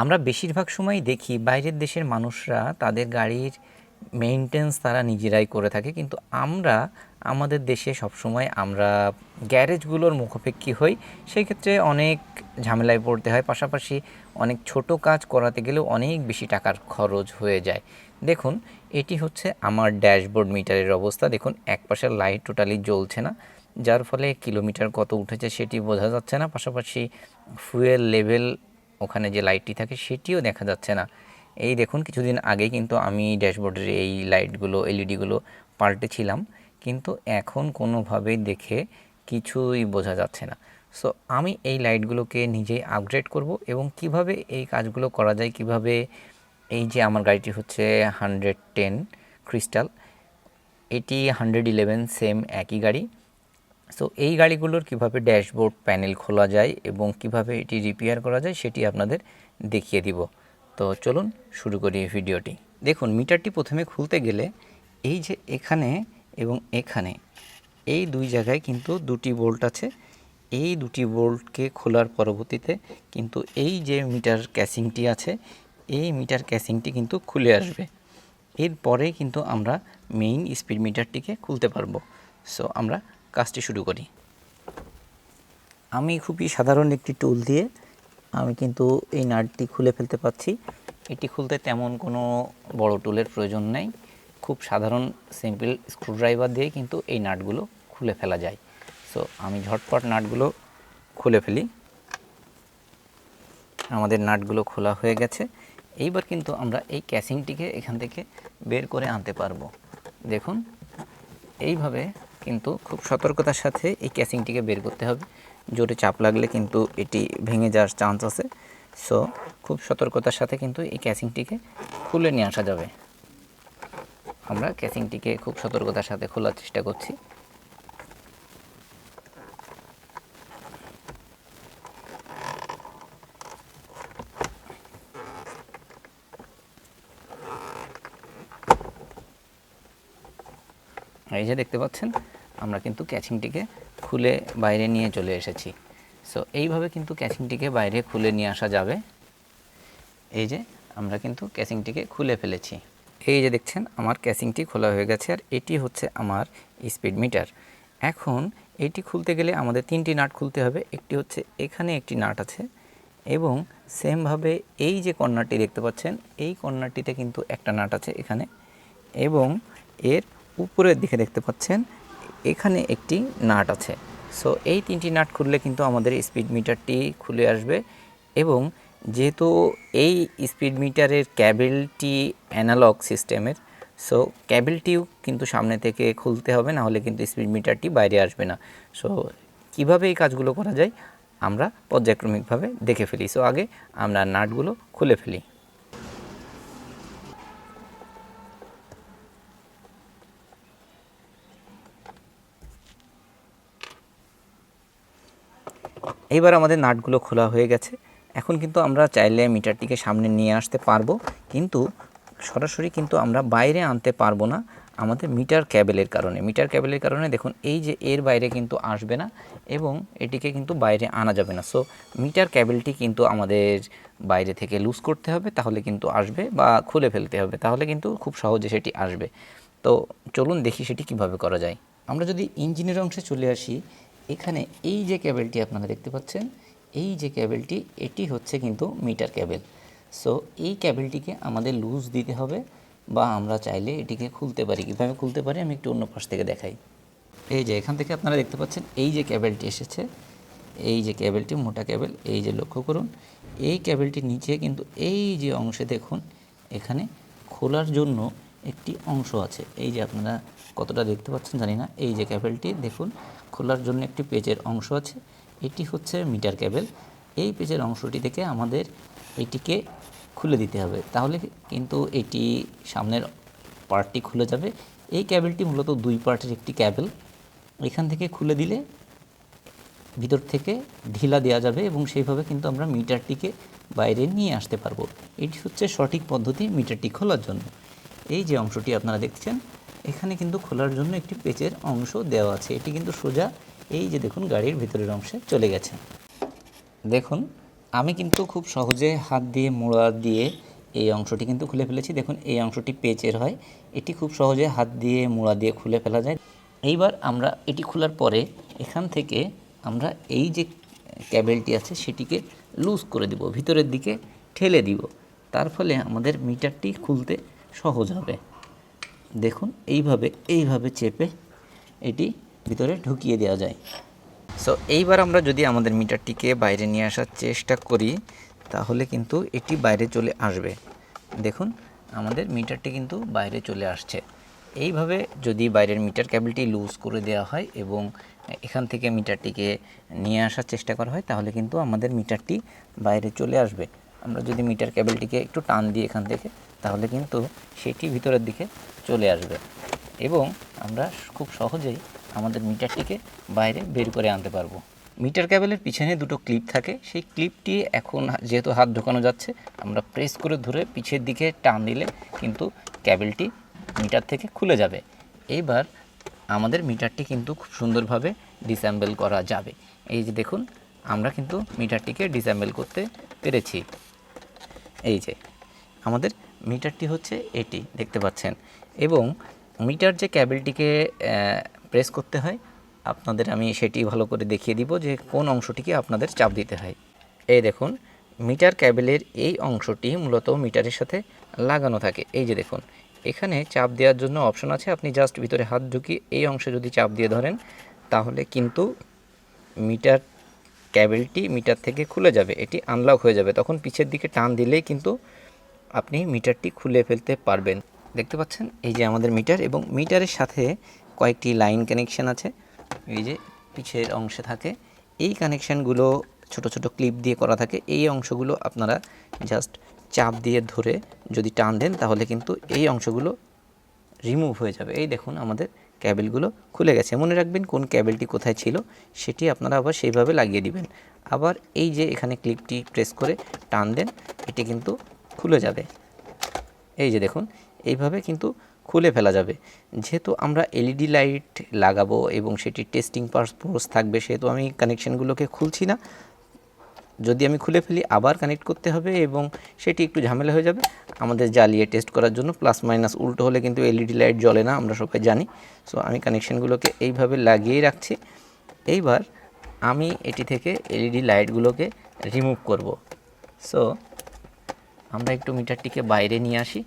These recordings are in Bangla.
আমরা বেশিরভাগ সময়ই দেখি বাইরের দেশের মানুষরা তাদের গাড়ির মেইনটেন্স তারা নিজেরাই করে থাকে। কিন্তু আমরা, আমাদের দেশে সবসময় আমরা গ্যারেজগুলোর মুখোপেক্ষি হই। সেই ক্ষেত্রে অনেক ঝামেলায় পড়তে হয়। পাশাপাশি অনেক ছোট কাজ করাতে গেলেও অনেক বেশি টাকার খরচ হয়ে যায়। দেখুন, এটি হচ্ছে আমার ড্যাশবোর্ড মিটারের অবস্থা। দেখুন, এক পাশের লাইট টোটালি জ্বলছে না, যার ফলে কিলোমিটার কত উঠেছে সেটি বোঝা যাচ্ছে না। পাশাপাশি ফুয়েল লেভেল ওখানে যে লাইটটি থাকে সেটিও দেখা যাচ্ছে না। এই দেখুন, কিছুদিন আগে কিন্তু আমি ড্যাশবোর্ডের এই লাইটগুলো এলইডিগুলো পাল্টেছিলাম। কিন্তু এখন কোনোভাবেই দেখে কিছুই বোঝা যাচ্ছে না। সো আমি এই লাইটগুলোকে নিজেই আপগ্রেড করব এবং কীভাবে এই কাজগুলো করা যায়, কীভাবে এই যে আমার গাড়িটি হচ্ছে হান্ড্রেড টেন ক্রিস্টাল এটি হান্ড্রেড ইলেভেন সেম একই গাড়ি। সো এই গাড়িগুলোর কীভাবে ড্যাশবোর্ড প্যানেল খোলা যায় এবং কীভাবে এটি রিপেয়ার করা যায় সেটি আপনাদের দেখিয়ে দিব। তো চলুন শুরু করি এই ভিডিওটি। দেখুন, মিটারটি প্রথমে খুলতে গেলে এই যে এখানে এবং এখানে, এই দুই জায়গায় কিন্তু দুটি বোল্ট আছে। এই দুটি বোল্টকে খোলার পরবর্তীতে কিন্তু এই যে মিটার ক্যাসিংটি আছে, এই মিটার ক্যাসিংটি কিন্তু খুলে আসবে। এরপরে কিন্তু আমরা মেইন স্পিড মিটারটিকে খুলতে পারব। সো আমরা কাজটি শুরু করি। আমি খুবই সাধারণ একটি টুল দিয়ে আমি কিন্তু এই নাটটি খুলে ফেলতে পারছি। এটি খুলতে তেমন কোনো বড় টুলের প্রয়োজন নেই। খুব সাধারণ সিম্পল স্ক্রুড্রাইভার দিয়ে কিন্তু এই নাটগুলো খুলে ফেলা যায়। সো আমি ঝটপট নাটগুলো খুলে ফেলি। আমাদের নাটগুলো খোলা হয়ে গেছে। এইবার কিন্তু আমরা এই ক্যাসিংটিকে এখান থেকে বের করে আনতে পারব। দেখুন, এইভাবে কিন্তু খুব সতর্কতার সাথে এই ক্যাসিংটিকে বের করতে হবে। জোরে চাপ লাগলে কিন্তু এটি ভেঙে যাওয়ার চান্স আছে। সো খুব সতর্কতার সাথে কিন্তু এই ক্যাসিংটিকে খুলে নিয়ে আসা যাবে। আমরা ক্যাসিংটিকে খুব সতর্কতার সাথে খোলার চেষ্টা করছি। এই যে দেখতে পাচ্ছেন আমরা কিন্তু ক্যাচিংটিকে খুলে বাইরে নিয়ে চলে এসেছি। সো এইভাবে কিন্তু ক্যাচিংটিকে বাইরে খুলে নিয়ে আসা যাবে। এই যে, আমরা কিন্তু ক্যাচিংটিকে খুলে ফেলেছি। এই যে দেখছেন, আমার ক্যাচিংটি খোলা হয়ে গেছে আর এটি হচ্ছে আমার স্পিড মিটার। এখন এটি খুলতে গেলে আমাদের তিনটি নাট খুলতে হবে। একটি হচ্ছে এখানে একটি নাট আছে এবং সেমভাবে এই যে কর্নারটি দেখতে পাচ্ছেন, এই কর্নারটিতে কিন্তু একটা নাট আছে এখানে এবং এর উপরের দিকে দেখতে পাচ্ছেন এখানে একটি নাট আছে। সো এই তিনটি নাট খুললে কিন্তু আমাদের স্পিড মিটারটি খুলে আসবে এবং যেহেতু এই স্পিড মিটারের ক্যাবেলটি অ্যানালগ সিস্টেমের সো ক্যাবেলটিও কিন্তু সামনে থেকে খুলতে হবে, না হলে কিন্তু স্পিড মিটারটি বাইরে আসবে না। সো কীভাবে এই কাজগুলো করা যায়? আমরা পর্যায়ক্রমিকভাবে দেখে ফেলি। সো আগে আমরা নাটগুলো খুলে ফেলি। এইবার আমাদের নাটগুলো খোলা হয়ে গেছে। এখন কিন্তু আমরা চাইলে মিটারটিকে সামনে নিয়ে আসতে পারব। কিন্তু সরাসরি কিন্তু আমরা বাইরে আনতে পারব না আমাদের মিটার ক্যাবেলের কারণে। মিটার ক্যাবেলের কারণে দেখুন, এই যে এর বাইরে কিন্তু আসবে না এবং এটিকে কিন্তু বাইরে আনা যাবে না। সো মিটার ক্যাবেলটি কিন্তু আমাদের বাইরে থেকে লুজ করতে হবে, তাহলে কিন্তু আসবে বা খুলে ফেলতে হবে। তাহলে কিন্তু খুব সহজে সেটি আসবে। তো চলুন দেখি সেটি কীভাবে করা যায়। আমরা যদি ইঞ্জিনের অংশে চলে আসি এখানে এই যে ক্যাবেলটি আপনারা দেখতে পাচ্ছেন, এই যে ক্যাবেলটি এটি হচ্ছে কিন্তু মিটার ক্যাবেল সো এই ক্যাবেলটিকে আমাদের লুজ দিতে হবে বা আমরা চাইলে এটিকে খুলতে পারি। কীভাবে খুলতে পারি? আমি একটু অন্য পাশ থেকে দেখাই। এই যে এখান থেকে আপনারা দেখতে পাচ্ছেন, এই যে ক্যাবেলটি এসেছে, এই যে ক্যাবেলটি মোটা ক্যাবেল এই যে লক্ষ্য করুন, এই ক্যাবেলটির নিচে কিন্তু এই যে অংশে দেখুন, এখানে খোলার জন্য একটি অংশ আছে। এই যে আপনারা কতটা দেখতে পাচ্ছেন জানি না, এই যে ক্যাবেলটি দেখুন খোলার জন্য একটি পেজের অংশ আছে। এটি হচ্ছে মিটার ক্যাবেল। এই পেজের অংশটি থেকে আমাদের এটিকে খুলে দিতে হবে। তাহলে কিন্তু এটি সামনের পার্টটি খুলে যাবে। এই ক্যাবেলটি মূলত দুই পার্টের একটি ক্যাবেল। এখান থেকে খুলে দিলে ভিতর থেকে ঢিলা দেওয়া যাবে এবং সেইভাবে কিন্তু আমরা মিটারটিকে বাইরে নিয়ে আসতে পারব। এটি হচ্ছে সঠিক পদ্ধতি মিটারটি খোলার জন্য। এই যে অংশটি আপনারা দেখছেন এখানে কিন্তু খোলার জন্য একটি পেচের অংশ দেওয়া আছে। এটি কিন্তু সোজা এই যে দেখুন, গাড়ির ভিতরের অংশে চলে গেছে। দেখুন, আমি কিন্তু খুব সহজে হাত দিয়ে, মোড়া দিয়ে এই অংশটি কিন্তু খুলে ফেলেছি। দেখুন, এই অংশটি পেচের হয়। এটি খুব সহজে হাত দিয়ে, মোড়া দিয়ে খুলে ফেলা যায়। এইবার আমরা এটি খোলার পরে এখান থেকে আমরা এই যে ক্যাবেলটি আছে, সেটিকে লুজ করে দিব, ভিতরের দিকে ঠেলে দিব। তার ফলে আমাদের মিটারটি খুলতে সহজ হবে। দেখুন, এইভাবে এইভাবে চেপে এটি ভিতরে ঢুকিয়ে দেওয়া যায়। সো এইবার আমরা যদি আমাদের মিটারটিকে বাইরে নিয়ে আসার চেষ্টা করি, তাহলে কিন্তু এটি বাইরে চলে আসবে। দেখুন, আমাদের মিটারটি কিন্তু বাইরে চলে আসছে। এইভাবে যদি বাইরের মিটার ক্যাবেলটি লুজ করে দেওয়া হয় এবং এখান থেকে মিটারটিকে নিয়ে আসার চেষ্টা করা হয়, তাহলে কিন্তু আমাদের মিটারটি বাইরে চলে আসবে। আমরা যদি মিটার ক্যাবেলটিকে একটু টান দিই এখান থেকে তাহলে কিন্তু সেটি ভিতরের দিকে চলে আসবে। এবং আমরা খুব সহজেই আমাদের মিটারটিকে বাইরে বের করে আনতে পারব। মিটার ক্যাবেলের পিছনে দুটো ক্লিপ থাকে। সেই ক্লিপটি এখন যেহেতু হাত ঢোকানো যাচ্ছে, আমরা প্রেস করে ধরে পিছের দিকে টান দিলে কিন্তু ক্যাবেলটি মিটার থেকে খুলে যাবে। এইবার আমাদের মিটারটি কিন্তু খুব সুন্দরভাবে ডিসঅ্যাম্বল করা যাবে। এই যে দেখুন, আমরা কিন্তু মিটারটিকে ডিসঅ্যাম্বল করতে পেরেছি। এই যে, আমাদের মিটারটি হচ্ছে এটি, দেখতে পাচ্ছেন। এবং মিটার যে ক্যাবেলটিকে প্রেস করতে হয়, আপনাদের আমি সেটি ভালো করে দেখিয়ে দিব যে কোন অংশটিকে আপনাদের চাপ দিতে হয়। এই দেখুন, মিটার ক্যাবেলের এই অংশটি মূলত মিটারের সাথে লাগানো থাকে। এই যে দেখুন, এখানে চাপ দেওয়ার জন্য অপশন আছে, আপনি জাস্ট ভিতরে হাত ঢুকিয়ে এই অংশে যদি চাপ দিয়ে ধরেন, তাহলে কিন্তু মিটার ক্যাবেলটি মিটার থেকে খুলে যাবে, এটি আনলক হয়ে যাবে। তখন পিছের দিকে টান দিলেই কিন্তু আপনি মিটারটি খুলে ফেলতে পারবেন। দেখতে পাচ্ছেন? এই যে আমাদের মিটার এবং মিটারের সাথে কয়েকটি লাইন কানেকশন আছে। এই যে পিছের অংশে থাকে। এই কানেকশানগুলো ছোট ছোট ক্লিপ দিয়ে করা থাকে। এই অংশগুলো আপনারা জাস্ট চাপ দিয়ে ধরে যদি টান দেন, তাহলে কিন্তু এই অংশগুলো রিমুভ হয়ে যাবে। এই দেখুন আমাদের ক্যাবেলগুলো খুলে গেছে। মনে রাখবেন কোন ক্যাবেলটি কোথায় ছিল, সেটি আপনারা আবার সেইভাবে লাগিয়ে দিবেন। আবার এই যে এখানে ক্লিপটি প্রেস করে টান দেন, এটি কিন্তু খুলে যাবে। এই যে দেখুন, এইভাবে কিন্তু খুলে ফেলা যাবে। যেহেতু আমরা এলইডি লাইট লাগাবো এবং সেটি টেস্টিং পারপোজ থাকবে, সেহেতু আমি কানেকশানগুলোকে খুলছি না। যদি আমি খুলে ফেলি, আবার কানেক্ট করতে হবে এবং সেটি একটু ঝামেলা হয়ে যাবে। আমাদের জ্বালিয়ে টেস্ট করার জন্য প্লাস মাইনাস উল্টো হলে কিন্তু এলইডি লাইট জ্বলে না, আমরা সবাই জানি। সো আমি কানেকশানগুলোকে এইভাবে লাগিয়েই রাখছি। এইবার আমি এটি থেকে এলইডি লাইটগুলোকে রিমুভ করব। সো আমরা একটু মিটারটিকে বাইরে নিয়ে আসি।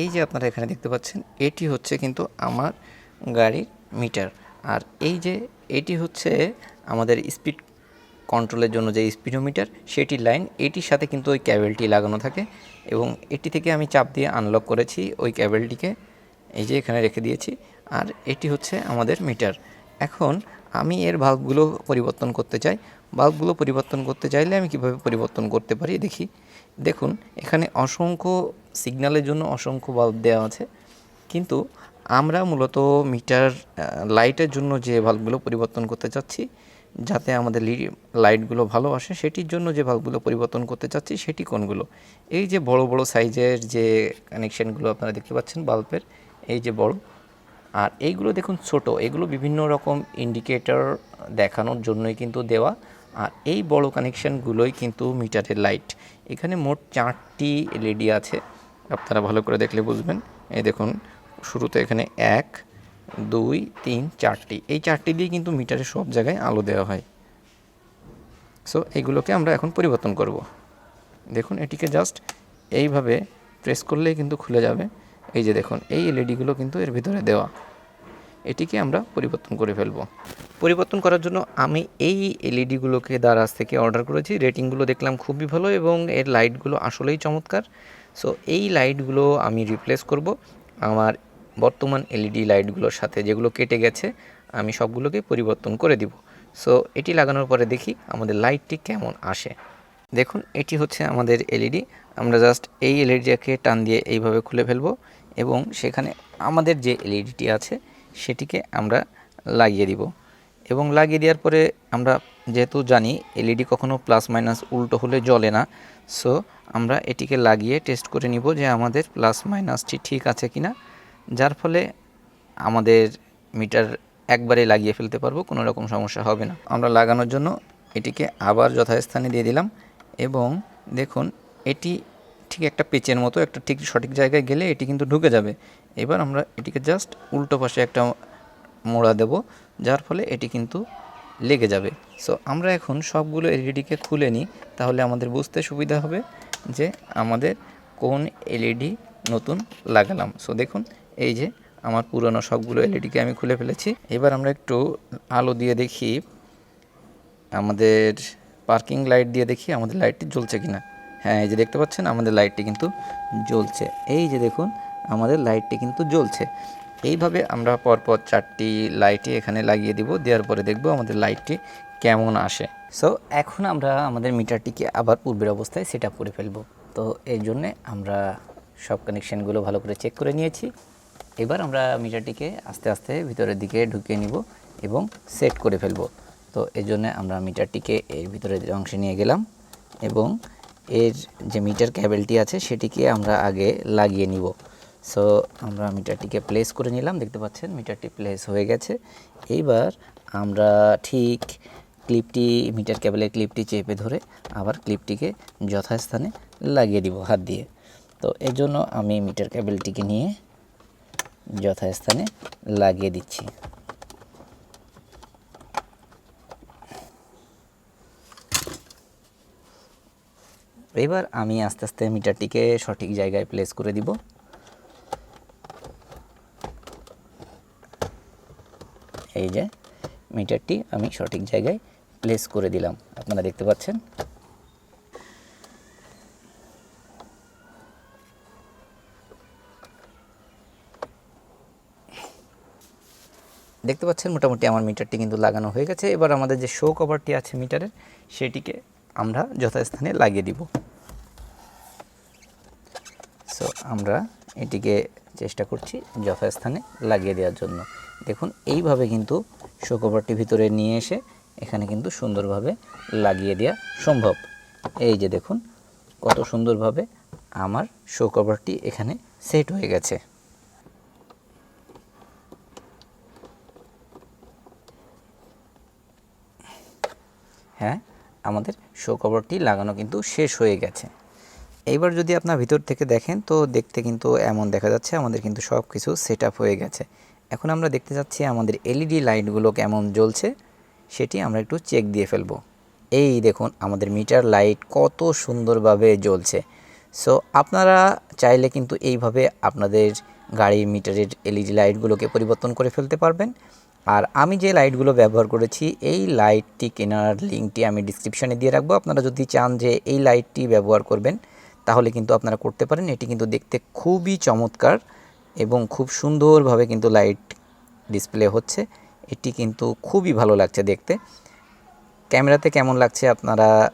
এই যে আপনারা এখানে দেখতে পাচ্ছেন, এটি হচ্ছে কিন্তু আমার গাড়ির মিটার। আর এই যে এটি হচ্ছে আমাদের স্পিড কন্ট্রোলের জন্য যে স্পিডোমিটার সেটির লাইন, এটির সাথে কিন্তু ওই ক্যাবেলটি লাগানো থাকে এবং এটি থেকে আমি চাপ দিয়ে আনলক করেছি ওই ক্যাবেলটিকে, এই যে এখানে রেখে দিয়েছি। আর এটি হচ্ছে আমাদের মিটার। এখন আমি এর ভাল্বগুলো পরিবর্তন করতে চাই। বাল্বগুলো পরিবর্তন করতে চাইলে আমি কীভাবে পরিবর্তন করতে পারি? দেখি। দেখুন, এখানে অসংখ্য সিগন্যালের জন্য অসংখ্য বাল্ব দেওয়া আছে। কিন্তু আমরা মূলত মিটার লাইটের জন্য যে বাল্বগুলো পরিবর্তন করতে চাচ্ছি, যাতে আমাদের লাইটগুলো ভালো আসে, সেটির জন্য যে বাল্বগুলো পরিবর্তন করতে চাচ্ছি, সেটি কোনগুলো? এই যে বড় বড় সাইজের যে কানেকশানগুলো আপনারা দেখতে পাচ্ছেন বাল্বের, এই যে বড়। আর এইগুলো দেখুন ছোট। এগুলো বিভিন্ন রকম ইন্ডিকেটর দেখানোর জন্যই কিন্তু দেওয়া। আর এই বড় কানেকশানগুলোই কিন্তু মিটারের লাইট এখানে মোট চারটি এলইডি আছে, আপনারা ভালো করে দেখলে বুঝবেন। এই দেখুন, শুরুতে এখানে এক, দুই, তিন, চারটি। এই চারটি দিয়ে কিন্তু মিটারের সব জায়গায় আলো দেওয়া হয়। সো এইগুলোকে আমরা এখন পরিবর্তন করব। দেখুন, এটিকে জাস্ট এইভাবে প্রেস করলেই কিন্তু খুলে যাবে। এই যে দেখুন, এই এলইডিগুলো কিন্তু এর ভিতরে দেওয়া। এটিকে আমরা পরিবর্তন করে ফেলব। পরিবর্তন করার জন্য আমি এই এলইডিগুলোকে দারাজ থেকে অর্ডার করেছি। রেটিংগুলো দেখলাম খুবই ভালো এবং এর লাইটগুলো আসলেই চমৎকার। সো, এই লাইটগুলো আমি রিপ্লেস করব। আমার বর্তমান এলইডি লাইটগুলোর সাথে যেগুলো কেটে গেছে, আমি সবগুলোকে পরিবর্তন করে দিব। সো, এটি লাগানোর পরে দেখি আমাদের লাইটটি কেমন আসে। দেখুন, এটি হচ্ছে আমাদের এলইডি। আমরা জাস্ট এই এলইডিটাকে টান দিয়ে এইভাবে খুলে ফেলব এবং সেখানে আমাদের যে এলইডিটি আছে সেটিকে আমরা লাগিয়ে দিব। এবং লাগিয়ে দেওয়ার পরে আমরা যেহেতু জানি এলইডি কখনো প্লাস মাইনাস উল্টো হলে জ্বলে না সো আমরা এটিকে লাগিয়ে টেস্ট করে নিব যে আমাদের প্লাস মাইনাসটি ঠিক আছে কিনা, যার ফলে আমাদের মিটার একবারে লাগিয়ে ফেলতে পারব, কোনো রকম সমস্যা হবে না। আমরা লাগানোর জন্য এটিকে আবার যথাস্থানে দিয়ে দিলাম এবং দেখুন, এটি ঠিক একটা পেচের মতো, একটা ঠিক সঠিক জায়গায় গেলে এটি কিন্তু ঢুকে যাবে। এবার আমরা এটিকে জাস্ট উল্টো পাশে একটা মোড়া দেব, যার ফলে এটি কিন্তু লেগে যাবে। সো আমরা এখন সবগুলো এলইডিকে খুলে নিই, তাহলে আমাদের বুঝতে সুবিধা হবে যে আমাদের কোন এলইডি নতুন লাগালাম। সো দেখুন, এই যে আমার পুরনো সবগুলো এলইডিকে আমি খুলে ফেলেছি। এবার আমরা একটু আলো দিয়ে দেখি, আমাদের পার্কিং লাইট দিয়ে দেখি আমাদের লাইটটি জ্বলছে কিনা। হ্যাঁ এই যে দেখতে পাচ্ছেন, আমাদের লাইটটি কিন্তু জ্বলছে। এই যে দেখুন, আমাদের লাইটটি কিন্তু জ্বলছে। এইভাবে আমরা পরপর চারটি লাইটই এখানে লাগিয়ে দিব, দেওয়ার পরে দেখব আমাদের লাইটটি কেমন আসে। সো এখন আমরা আমাদের মিটারটিকে আবার পূর্বের অবস্থায় সেট আপ করে ফেলব। তো এই জন্যে আমরা সব কানেকশানগুলো ভালো করে চেক করে নিয়েছি। এবার আমরা মিটারটিকে আস্তে আস্তে ভিতরের দিকে ঢুকিয়ে নিব এবং সেট করে ফেলব। তো এই জন্য আমরা মিটারটিকে এর ভিতরের অংশে নিয়ে গেলাম এবং এর যে মিটার ক্যাবেলটি আছে সেটিকে আমরা আগে লাগিয়ে নিব। সো আমরা মিটারটিকে প্লেস করে নিলাম, দেখতে পাচ্ছেন মিটারটি প্লেস হয়ে গেছে। এইবার আমরা ঠিক ক্লিপটি, মিটার ক্যাবেলের ক্লিপটি চেপে ধরে আবার ক্লিপটিকে যথাস্থানে লাগিয়ে দিব হাত দিয়ে। তো এই জন্য আমি মিটার ক্যাবেলটিকে নিয়ে যথাস্থানে লাগিয়ে দিচ্ছি। এবার আমি আস্তে আস্তে মিটারটিকে সঠিক জায়গায় প্লেস করে দিব। এই যে মিটারটি আমি সঠিক জায়গায় প্লেস করে দিলাম। আপনারা দেখতে পাচ্ছেন? দেখতে পাচ্ছেন? মোটামুটি আমার মিটারটি কিন্তু লাগানো হয়ে গেছে। এবার আমাদের যে শো কভারটি আছে মিটারের, সেটিকে আমরা যথাস্থানে লাগিয়ে দিব। সো আমরা এটিকে চেষ্টা করছি যথাস্থানে লাগিয়ে দেওয়ার জন্য। দেখুন, এইভাবে কিন্তু শো ভিতরে নিয়ে এসে এখানে কিন্তু সুন্দরভাবে লাগিয়ে দেওয়া সম্ভব। এই যে দেখুন, কত সুন্দরভাবে আমার শো এখানে সেট হয়ে গেছে। হ্যাঁ? আমাদের শো কভারটি লাগানো কিন্তু শেষ হয়ে গেছে। এইবার যদি আপনার ভিতর থেকে দেখেন, তো দেখতে কিন্তু এমন দেখা যাচ্ছে, আমাদের কিন্তু সব কিছু সেট হয়ে গেছে। এখন আমরা দেখতে যাচ্ছি আমাদের এলইডি লাইটগুলো কেমন জ্বলছে, সেটি আমরা একটু চেক দিয়ে ফেলব। এই দেখুন, আমাদের মিটার লাইট কত সুন্দরভাবে জ্বলছে। সো আপনারা চাইলে কিন্তু এইভাবে আপনাদের গাড়ির মিটারের এলইডি লাইটগুলোকে পরিবর্তন করে ফেলতে পারবেন। আর আমি যে লাইটগুলো ব্যবহার করেছি, এই লাইটটি কেনার লিঙ্কটি আমি ডিসক্রিপশানে দিয়ে রাখব। আপনারা যদি চান যে এই লাইটটি ব্যবহার করবেন, তাহলে কিন্তু আপনারা করতে পারেন। এটি কিন্তু দেখতে খুবই চমৎকার এবং খুব সুন্দরভাবে কিন্তু লাইট ডিসপ্লে হচ্ছে। এটি কিন্তু খুবই ভালো লাগছে দেখতে। ক্যামেরাতে কেমন লাগছে আপনারা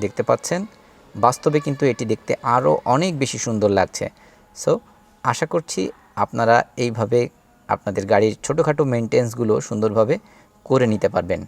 দেখতে পাচ্ছেন? বাস্তবে কিন্তু এটি দেখতে আরও অনেক বেশি সুন্দর লাগছে। সো, আশা করছি আপনারা এইভাবে আপনাদের গাড়ির ছোটোখাটো মেনটেন্সগুলো সুন্দরভাবে করে নিতে পারবেন।